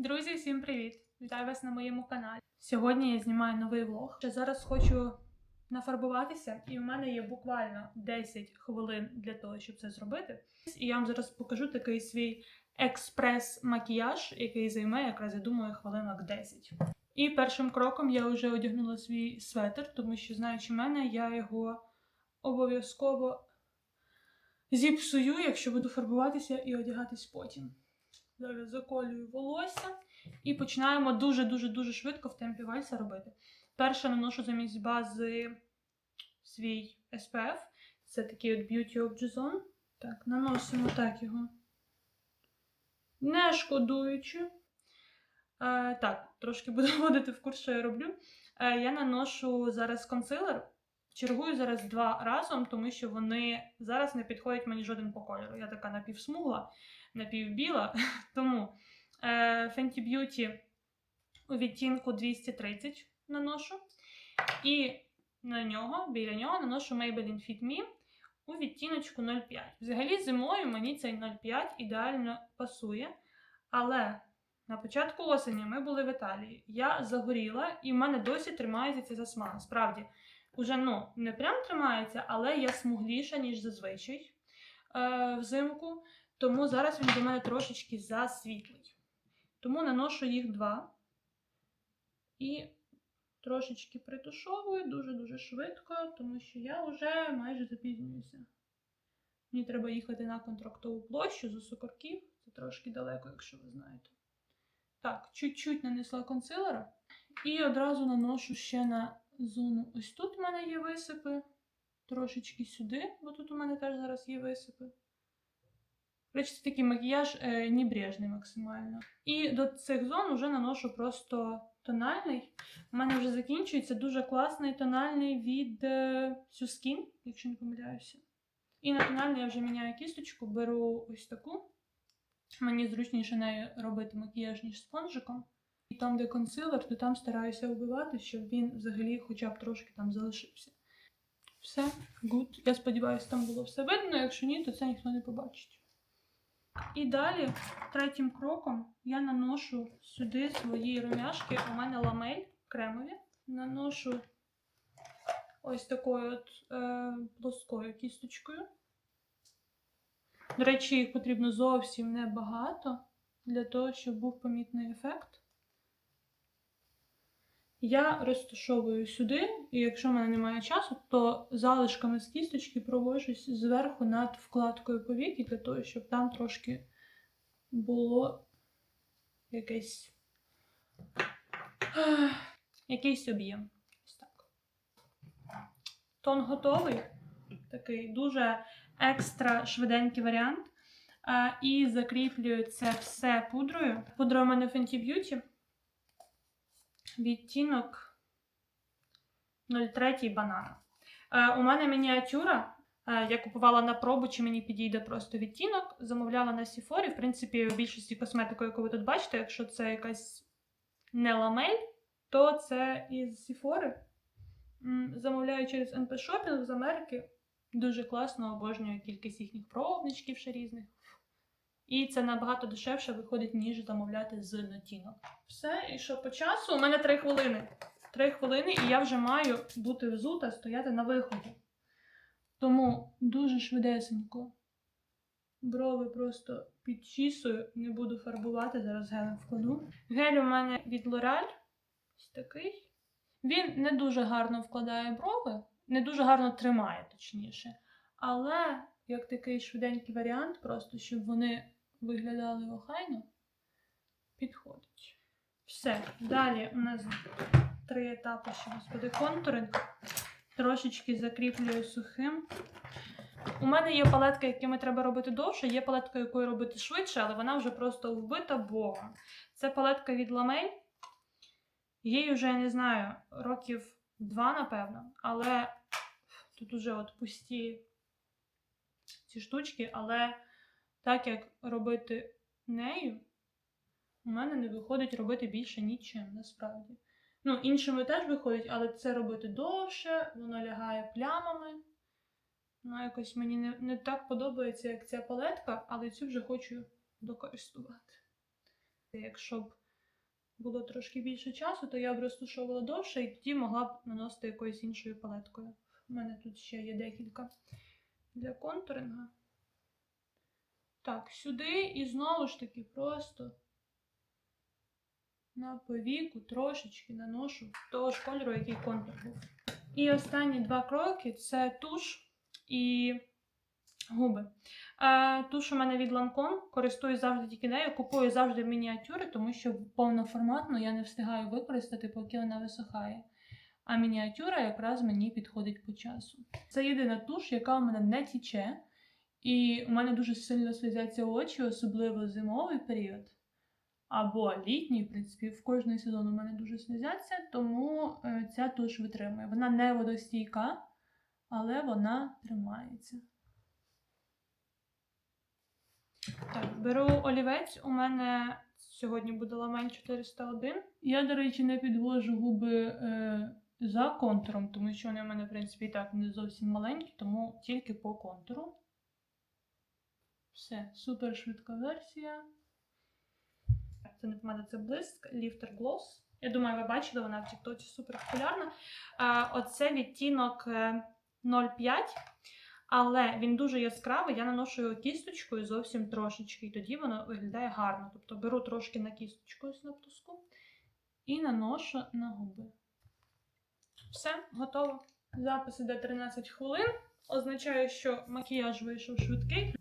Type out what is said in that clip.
Друзі, всім привіт! Вітаю вас на моєму каналі. Сьогодні я знімаю новий влог. Ще зараз хочу нафарбуватися, і в мене є буквально 10 хвилин для того, щоб це зробити. І я вам зараз покажу такий свій експрес-макіяж, який займе якраз, я думаю, хвилинок 10. І першим кроком я вже одягнула свій светр, тому що, знаючи мене, я його обов'язково зіпсую, якщо буду фарбуватися і одягатись потім. Зараз заколюю волосся і починаємо дуже-дуже дуже швидко в темпі вальса робити. Перше наношу замість бази свій SPF. Це такий от Beauty of Jason. Так, наносимо так його. Не шкодуючи. Е, так, трошки буду вводити в курс, що я роблю. Е, я наношу зараз консилер. Чергую зараз два разом, тому що вони зараз не підходять мені жоден по кольору. Я така напівсмугла, напівбіла. Тому е, Fenty Beauty у відтінку 230 наношу. І на нього, біля нього наношу Maybelline Fit Me у відтіночку 0,5. Взагалі, зимою мені цей 0,5 ідеально пасує. Але на початку осені ми були в Італії. Я загоріла, і в мене досі тримається ця засмага. Справді, уже ну, не прям тримається, але я смугліша, ніж зазвичай е, взимку. Тому зараз він до мене трошечки засвітлий. Тому наношу їх два. І трошечки притушовую дуже-дуже швидко, тому що я вже майже запізнююся. Мені треба їхати на контрактову площу з Сокорків. Це трошки далеко, якщо ви знаєте. Так, чуть-чуть нанесла консилера. І одразу наношу ще на зону. Ось тут у мене є висипи. Трошечки сюди, бо тут у мене теж зараз є висипи. Речі, такий макіяж е, небрежний максимально. І до цих зон вже наношу просто тональний. У мене вже закінчується дуже класний тональний від е, Suskin, якщо не помиляюся. І на тональний я вже міняю кісточку, беру ось таку. Мені зручніше нею робити макіяж, ніж спонжиком. І там, де консилер, то там стараюся вбивати, щоб він взагалі хоча б трошки там залишився. Все, гуд. Я сподіваюся, там було все видно. Якщо ні, то це ніхто не побачить. І далі, третім кроком, я наношу сюди свої румяшки. У мене ламель кремові. Наношу ось такою от е, плоскою кісточкою. До речі, їх потрібно зовсім небагато для того, щоб був помітний ефект. Я розташовую сюди, і якщо в мене немає часу, то залишками з кісточки провожусь зверху над вкладкою повіки, для того, щоб там трошки було якесь якийсь об'єм. Ось так. Тон готовий. Такий дуже екстра швиденький варіант. І закріплюю це все пудрою. Пудра у мене Fenty Beauty. Відтінок 03 банана. Е, у мене мініатюра. Е, я купувала на пробу, чи мені підійде просто відтінок. Замовляла на Сіфорі. В принципі, в більшості косметику, яку ви тут бачите, якщо це якась не ламель, то це із Сіфори. Замовляю через НП Shopping з Америки. Дуже класно, обожнюю кількість їхніх пробничків ще різних. І це набагато дешевше виходить, ніж замовляти з Notino. Все, і що по часу? У мене 3 хвилини. 3 хвилини, і я вже маю бути взута, стояти на виході. Тому дуже швидесенько. Брови просто підчісую, не буду фарбувати, зараз гелем вкладу. Гель у мене від L'Oreal. Ось такий. Він не дуже гарно вкладає брови, не дуже гарно тримає, точніше. Але як такий швиденький варіант, просто щоб вони виглядали охайно, підходить. Все. Далі у нас три етапи ще господи контуринг. Трошечки закріплюю сухим. У мене є палетка, якими треба робити довше, є палетка, якою робити швидше, але вона вже просто вбита богом. Це палетка від Ламель. Їй вже, я не знаю, років два, напевно, але тут уже от пусті ці штучки, але так як робити нею, у мене не виходить робити більше нічим, насправді. Ну, іншими теж виходить, але це робити довше, воно лягає плямами. Ну, якось мені не, не так подобається, як ця палетка, але цю вже хочу докористувати. Якщо б було трошки більше часу, то я б розтушовувала довше і тоді могла б наносити якоюсь іншою палеткою. У мене тут ще є декілька для контуринга. Так, сюди і знову ж таки просто на повіку трошечки наношу того ж кольору, який контур був. І останні два кроки це туш і губи. Туш у мене від Lancome, користуюсь завжди тільки нею, купую завжди мініатюри, тому що повноформатно я не встигаю використати, поки вона висохає. А мініатюра якраз мені підходить по часу. Це єдина туш, яка у мене не тіче, і у мене дуже сильно слізяться очі, особливо зимовий період. Або літній, в принципі, в кожний сезон у мене дуже слізяться, тому е, ця туш витримує. Вона не водостійка, але вона тримається. Так, беру олівець. У мене сьогодні буде ламель 401. Я, до речі, не підвожу губи е, за контуром, тому що вони в мене, в принципі, і так не зовсім маленькі, тому тільки по контуру. Все, супер швидка версія. Це не помада, це блиск, Lifter Gloss. Я думаю, ви бачили, вона в Тіктоці супер популярна. Оце відтінок е, 0,5, але він дуже яскравий. Я наношу його кісточкою зовсім трошечки, і тоді воно виглядає гарно. Тобто беру трошки на кісточку ось на і наношу на губи. Все, готово. Запис іде 13 хвилин. Означає, що макіяж вийшов швидкий.